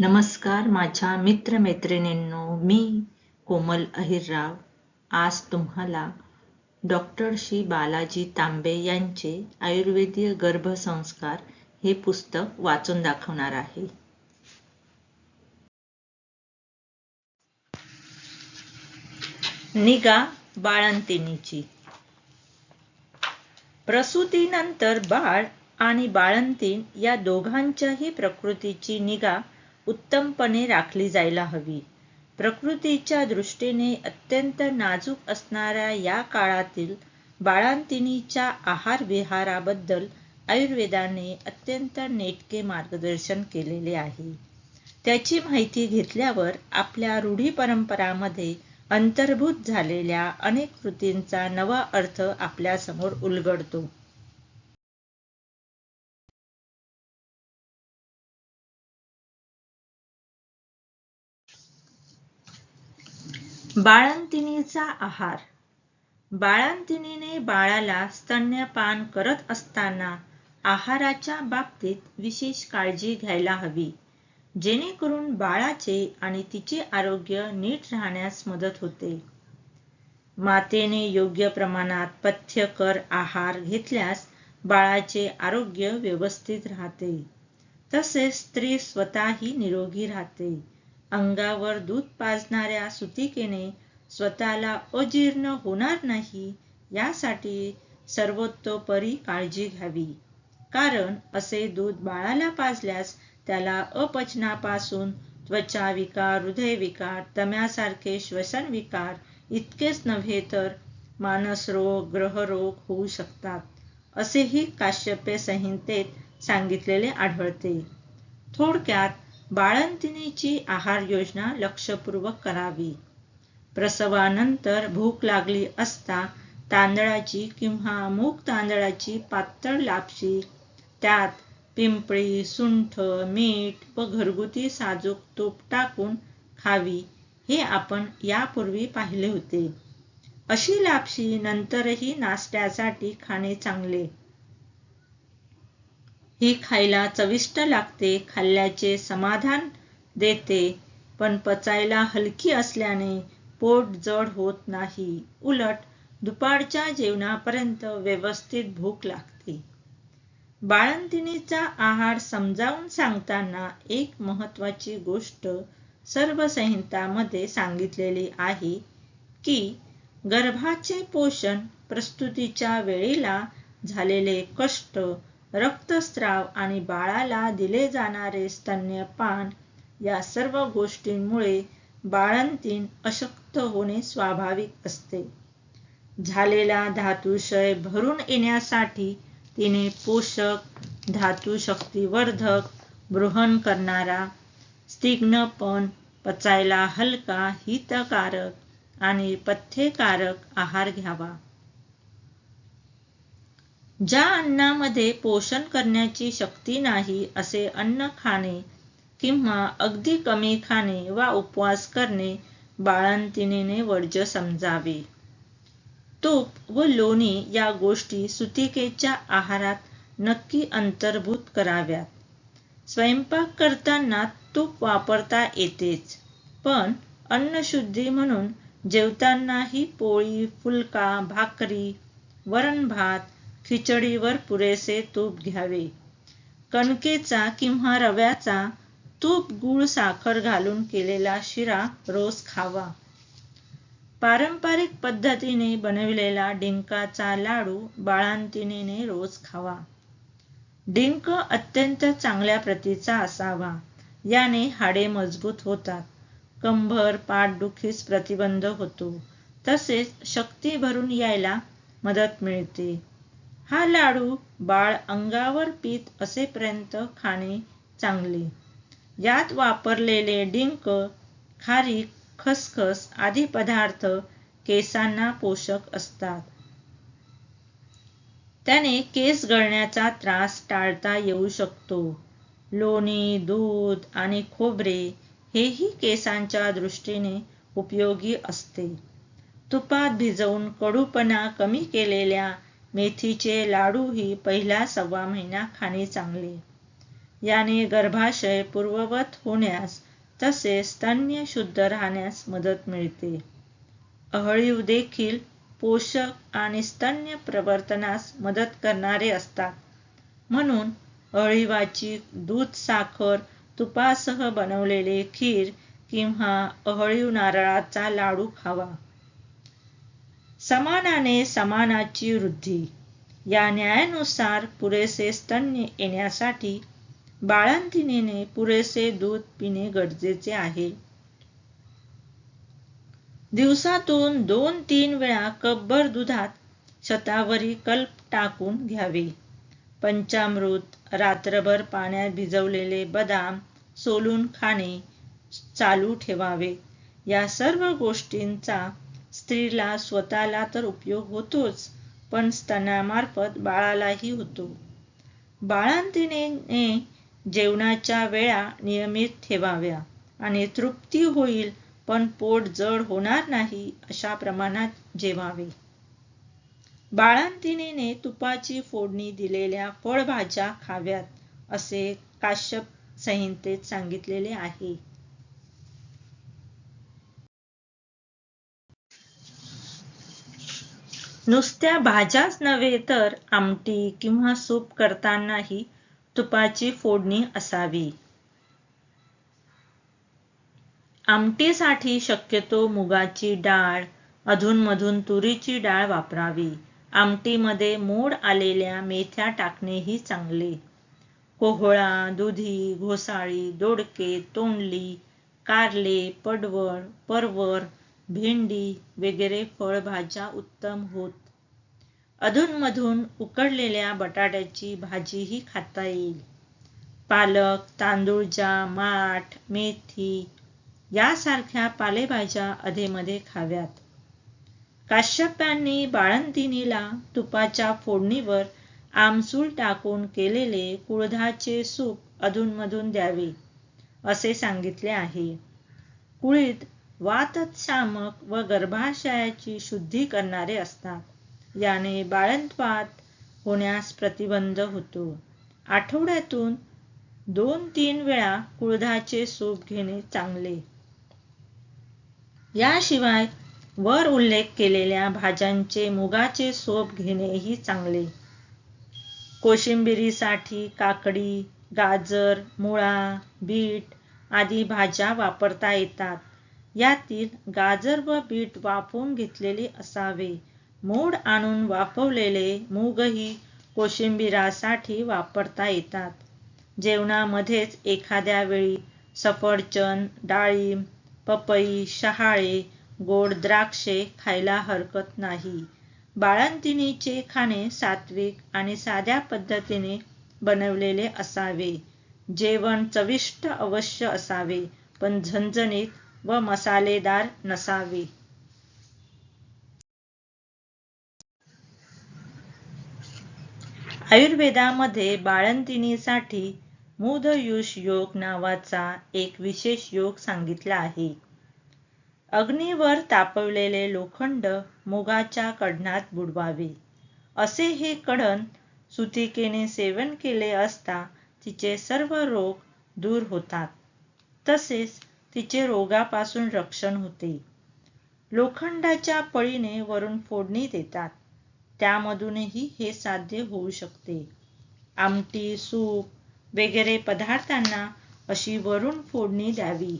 नमस्कार माझ्या मित्रमैत्रिणींनो मी कोमल अहिरराव. आज तुम्हाला डॉक्टर श्री बालाजी तांबे यांचे आयुर्वेदीय गर्भसंस्कार हे पुस्तक वाचून दाखवणार आहे. निगा बाळंतिणीची. प्रसूतीनंतर बाळ आणि बाळंतीण या दोघांच्याही प्रकृतीची निगा उत्तमपणे राखली जायला हवी. प्रकृतीच्या दृष्टीने अत्यंत नाजूक असणाऱ्या या काळातील बाळांतिणीच्या आहार विहाराबद्दल आयुर्वेदाने अत्यंत नेटके मार्गदर्शन केलेले आहे. त्याची माहिती घेतल्यावर आपल्या रूढी परंपरामध्ये अंतर्भूत झालेल्या अनेक कृतींचा नवा अर्थ आपल्यासमोर उलगडतो. बाळंतिणीचा आहार. बाळंतिणीने बाळाला स्तन्यपान करत असताना आहाराच्या बाबतीत विशेष काळजी घ्यायला हवी जेणेकरून बाळाचे आणि तिचे आरोग्य नीट राहण्यास मदत होते. मातेने योग्य प्रमाणात पथ्यकर आहार घेतल्यास बाळाचे आरोग्य व्यवस्थित राहते. तसेच स्त्री स्वतःही निरोगी राहते. अंगावर दूध पाजणाऱ्या सुतिकेने स्वतःला अजीर्ण होणार नाही यासाठी सर्वोत्तोपरी काळजी घ्यावी. कारण असे दूध बाळाला पाजल्यास त्याला अपचनापासून त्वचा विकार हृदयविकार दम्यासारखे श्वसन विकार इतकेच नव्हे तर मानसरोग ग्रहरोग होऊ शकतात असेही काश्यपे संहितेत सांगितलेले आढळते. थोडक्यात बाळंतिणीची आहार योजना लक्षपूर्वक करावी. प्रसवानंतर भूक लागली असता तांदळाची किंवा मूग तांदळाची पातळ लापशी त्यात पिंपळी सुंठ मीठ व घरगुती साजूक तूप टाकून खावी हे आपण यापूर्वी पाहिले होते. अशी लापशी नंतरही नाश्त्यासाठी खाणे चांगले. ही खायला चविष्ट लागते खाल्ल्याचे समाधान देते पण पचायला हलकी असल्याने पोट जड होत नाही. उलट दुपारच्या जेवणापर्यंत व्यवस्थित भूक लागते. बाळंतिणीचा आहार समजावून सांगताना एक महत्वाची गोष्ट सर्व संहितामध्ये सांगितलेली आहे की गर्भाचे पोषण प्रस्तुतीच्या वेळेला झालेले कष्ट रक्तस्राव आणि बाळाला दिले जाणारे स्तन्यपान या सर्व गोष्टींमुळे बाळंतीण अशक्त होणे स्वाभाविक असते. झालेला धातुशय भरून येण्यासाठी तिने पोषक धातू शक्तिवर्धक बृहण करणारा स्तिग्नपण पचायला हलका हितकारक आणि पथ्यकारक आहार घ्यावा. ज्या अन्नामध्ये पोषण करण्याची शक्ती नाही असे अन्न खाणे किंवा अगदी कमी खाणे वा उपवास करणे बाळंतिणीने वर्ज्य समजावे. तूप व लोणी या गोष्टी सुतिकेच्या आहारात नक्की अंतर्भूत कराव्यात. स्वयंपाक करताना तूप वापरता येतेच पण अन्नशुद्धी म्हणून जेवतानाही पोळी फुलका भाकरी वरण भात खिचडीवर पुरेसे तूप घ्यावे. कणकेचा किंवा रव्याचा तूप गूळ साखर घालून केलेला शिरा रोज खावा. पारंपरिक पद्धतीने बनविलेला डिंकाचा लाडू बाळांतिनीने रोज खावा. डिंक अत्यंत चांगल्या प्रतीचा असावा. याने हाडे मजबूत होतात. कंभर पाठदुखीस प्रतिबंध होतो. तसेच शक्ती भरून यायला मदत मिळते. हा लाडू बाळ अंगावर पीत असेपर्यंत खाणे चांगले. यात वापरलेले डिंक खारीक खसखस आदी पदार्थ केसांना पोषक असतात. त्याने केस गळण्याचा त्रास टाळता येऊ शकतो. लोणी दूध आणि खोबरे हेही केसांच्या दृष्टीने उपयोगी असते. तुपात भिजवून कडूपणा कमी केलेल्या मेथीचे लाडू ही पहिल्या सव्वा महिना खाणे चांगले. याने गर्भाशय पूर्ववत होण्यास तसेच स्तन्य शुद्ध राहण्यास मदत मिळते. अहळीव देखील पोषक आणि स्तन्य प्रवर्तनास मदत करणारे असतात. म्हणून अळीवाची दूध साखर तुपासह बनवलेले खीर किंवा अहळीव नारळाचा लाडू खावा. समानाने समानाची वृद्धी. या न्यायानुसार पुरेसे स्तन्य येण्यासाठी बाळंतिनीने पुरेसे दूध पिणे गरजेचे आहे. दिवसातून दोन तीन वेळा कपभर दुधात छतावरी कल्प टाकून घ्यावे. पंचामृत रात्रभर पाण्यात भिजवलेले बदाम सोलून खाणे चालू ठेवावे. या सर्व गोष्टींचा स्त्रीला स्वतःला तर उपयोग होतोच पण स्तनामार्फत बाळालाही होतो. बाळांतिने जेवणाच्या वेळा नियमित ठेवाव्या आणि तृप्ती होईल पण पोट जड होणार नाही अशा प्रमाणात जेवावे. बाळांतिणीने तुपाची फोडणी दिलेल्या फळभाज्या खाव्यात असे काश्यप संहितेत सांगितलेले आहे. नुसत्या भाज्याच नव्हे तर आमटी किंवा सूप करतानाही तुपाची फोडणी असावी. आमटीसाठी शक्यतो मुगाची डाळ अधूनमधून तुरीची डाळ वापरावी. आमटीमध्ये मोड आलेल्या मेथ्या टाकणेही चांगले. कोहळा दुधी घोसाळी दोडके तोंडली कारले पडवळ परवर भेंडी वगैरे फळभाज्या उत्तम होत. अधूनमधून उकडलेल्या बटाट्याची भाजीही खाता येईल. पालक तांदूळजा माठ मेथी यासारख्या पालेभाज्या अधेमध्ये खाव्यात. काश्यपांनी बाळंतिणीला तुपाच्या फोडणीवर आमसूल टाकून केलेले कुळधाचे सूप अधूनमधून द्यावे असे सांगितले आहे. कुळीत वातशामक व गर्भाशयाची शुद्धी करणारे असतात. याने बाळंतवात होण्यास प्रतिबंध होतो. आठवड्यातून दोन तीन वेळा कुळधाचे सूप घेणे चांगले. याशिवाय वर उल्लेख केलेल्या भाज्यांचे मुगाचे सोप घेणेही चांगले. कोशिंबिरीसाठी काकडी गाजर मुळा बीट आदी भाज्या वापरता येतात. यातील गाजर व बीट वाफवून घेतलेले असावे. मोड आणून वाफवलेले मूगही कोशिंबिरासाठी वापरता येतात. जेवणामध्येच एखाद्या वेळी सफरचंद डाळिंब पपई शहाळे गोड द्राक्षे खायला हरकत नाही. बाळंतिणीचे खाणे सात्विक आणि साध्या पद्धतीने बनवलेले असावे. जेवण चविष्ट अवश्य असावे पण झणझणीत व मसालेदार नसावे. आयुर्वेदामध्ये बाळंतिणीसाठी मुदयुष योग नावाचा एक विशेष योग सांगितला आहे. अग्नीवर तापवलेले लोखंड मुगाच्या कडणात बुडवावे. असे हे कडण सुतिकेने सेवन केले असता तिचे सर्व रोग दूर होतात. तसेच तिचे रोगापासून रक्षण होते. लोखंडाच्या पळीने वरून फोडणी देतात. त्यामधूनही हे साध्य होऊ शकते. आमटी सूप वगैरे पदार्थांना अशी वरून फोडणी द्यावी.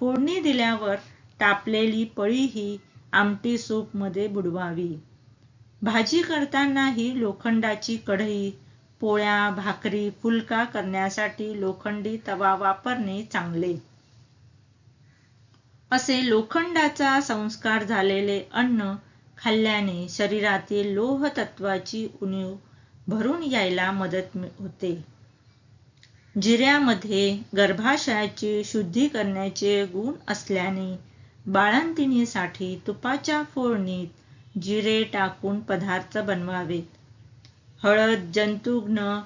फोडणी दिल्यावर तापलेली पळी ही आमटी सूपमध्ये बुडवावी. भाजी करतानाही लोखंडाची कढई पोळ्या भाकरी फुलका करण्यासाठी लोखंडी तवा वापरणे चांगले. असे लोखंडाचा संस्कार झालेले अन्न खाल्ल्याने शरीरातील लोह तत्वाची उणीव भरून यायला मदत होते. जिऱ्यामध्ये गर्भाशयाची शुद्धी करण्याचे गुण असल्याने बाळंतिणीसाठी तुपाच्या फोडणीत जिरे टाकून पदार्थ बनवावेत. हळद जंतुघ्न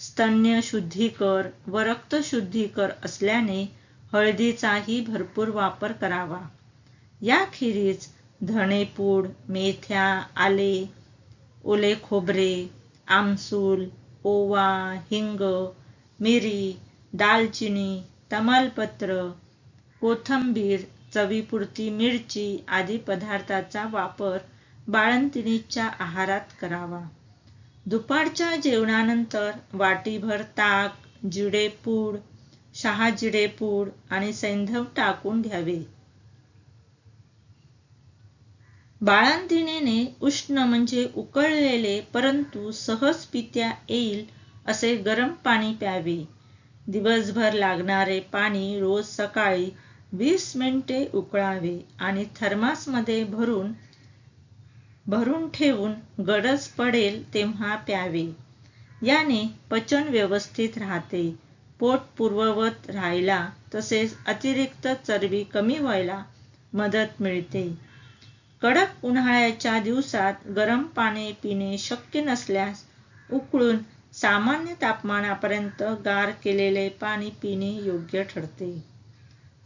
स्तन्य शुद्धीकर व रक्त शुद्धीकर असल्याने हळदीचाही भरपूर वापर करावा. याखेरीज धणेपूड मेथ्या आले ओले खोबरे आमसूल ओवा हिंग मिरी दालचिनी तमालपत्र कोथंबीर चवीपुरती मिरची आदी पदार्थाचा वापर बाळंतिणीच्या आहारात करावा. दुपारच्या जेवणानंतर वाटीभर ताक जिडेपूड शहाजिडे पूड आणि सैंधव टाकून घ्यावे. बाळंतिणीने उष्ण म्हणजे उकळलेले परंतु सहज पित्या येईल असे गरम पाणी प्यावे. दिवसभर लागणारे पाणी रोज सकाळी वीस मिनिटे उकळावे आणि थर्मासमध्ये भरून भरून ठेवून गरज पडेल तेव्हा प्यावे. याने पचन व्यवस्थित राहते. पोट पूर्ववत राहायला तसेच अतिरिक्त चरबी कमी व्हायला मदत मिळते. कडक उन्हाळ्याच्या दिवसात गरम पाणी पिणे शक्य नसल्यास उकळून सामान्य तापमानापर्यंत गार केलेले पाणी पिणे योग्य ठरते.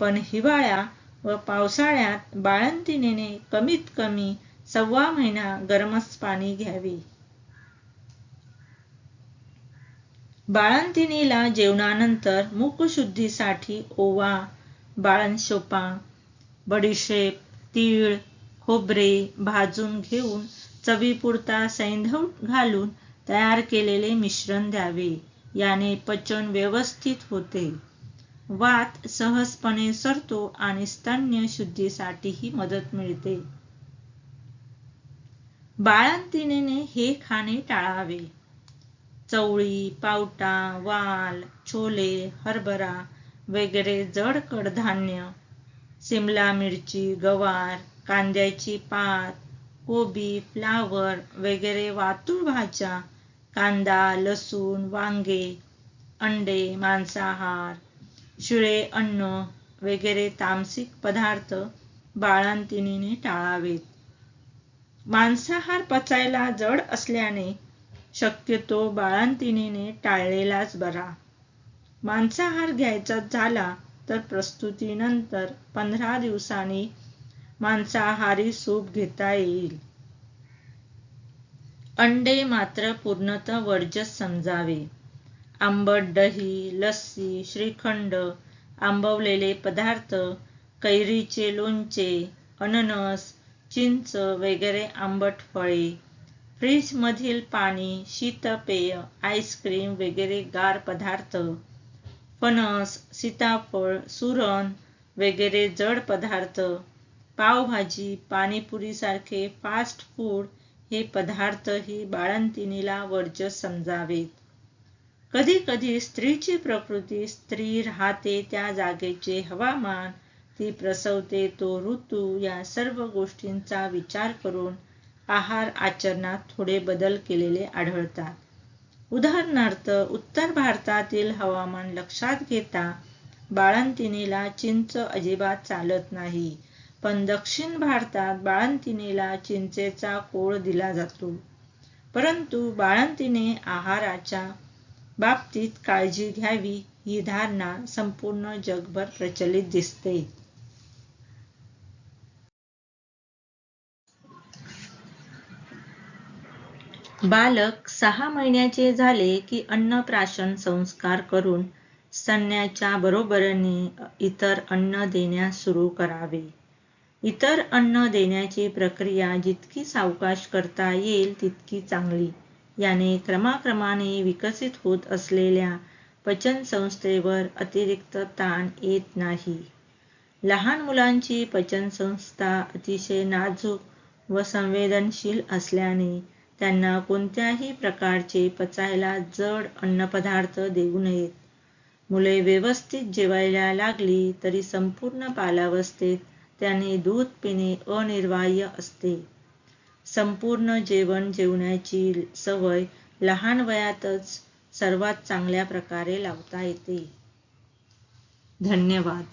पण हिवाळ्या व पावसाळ्यात बाळंतिणीने कमीत कमी सव्वा महिना गरमच पाणी घ्यावे. बाळंतिणीला जेवणानंतर मुखशुद्धीसाठी ओवा बाळणशोपा बडीशेप तीळ खोबरे भाजून घेऊन चवीपुरता सैंधव घालून तयार केलेले मिश्रण द्यावे. याने पचन व्यवस्थित होते. वात सहजपणे सरतो आणि स्तन्य शुद्धीसाठीही मदत मिळते. बाळंतिणीने हे खाणे टाळावे. चवळी पावटा वाल छोले हरभरा वगैरे जड कडधान्य सिमला मिरची गवार कांद्याची पात कोबी फ्लावर वगैरे वातूळ भाज्या कांदा लसूण वांगे अंडे मांसाहार शिळे अन्न वगैरे तामसिक पदार्थ बाळंतिणीने टाळावेत. मांसाहार पचायला जड असल्याने शक्यतो बाळंतिणीने टाळलेलाच बरा. मांसाहार घ्यायचा झाला तर प्रस्तुतीनंतर पंधरा दिवसांनी मांसाहारी सूप घेता येईल. अंडे मात्र पूर्णतः वर्जस समजावे. आंबट दही लस्सी श्रीखंड आंबवलेले पदार्थ कैरीचे लोणचे अननस चिंच वगैरे आंबट फळे फ्रीजमधील पाणी शीतपेय आईस्क्रीम वगैरे गार पदार्थ फणस सीताफळ सुरण वगैरे जड पदार्थ पावभाजी पाणीपुरीसारखे फास्ट फूड हे पदार्थही बाळंतिणीला वर्ज समजावेत. कधी कधी स्त्रीची प्रकृती स्त्री राहते त्या जागेचे हवामान ती प्रसवते तो ऋतू या सर्व गोष्टींचा विचार करून आहार आचरणात थोडे बदल केलेले आढळतात. उदाहरणार्थ उत्तर भारतातील हवामान लक्षात घेता बाळंतिणीला चिंच अजिबात चालत नाही पण दक्षिण भारतात बाळंतिणीला चिंचेचा कोळ दिला जातो. परंतु बाळंतिणे आहाराच्या बाबतीत काळजी घ्यावी ही धारणा संपूर्ण जगभर प्रचलित दिसते. बालक सहा महिन्याचे झाले की अन्नप्राशन संस्कार करून स्तन्याच्या बरोबरीने इतर अन्न देण्यास सुरू करावे. इतर अन्न देण्याची प्रक्रिया जितकी सावकाश करता येईल तितकी चांगली. याने क्रमाक्रमाने विकसित होत असलेल्या पचन संस्थेवर अतिरिक्त ताण येत नाही. लहान मुलांची पचन संस्था अतिशय नाजूक व संवेदनशील असल्याने त्यांना कोणत्याही प्रकारचे पचायला जड अन्नपदार्थ देऊ नयेत. मुले व्यवस्थित जेवायला लागली तरी संपूर्ण बालावस्थेत त्याने दूध पिणे अनिर्वाह्य असते. संपूर्ण जेवण जेवण्याची सवय लहान वयातच सर्वात चांगल्या प्रकारे लावता येते. धन्यवाद.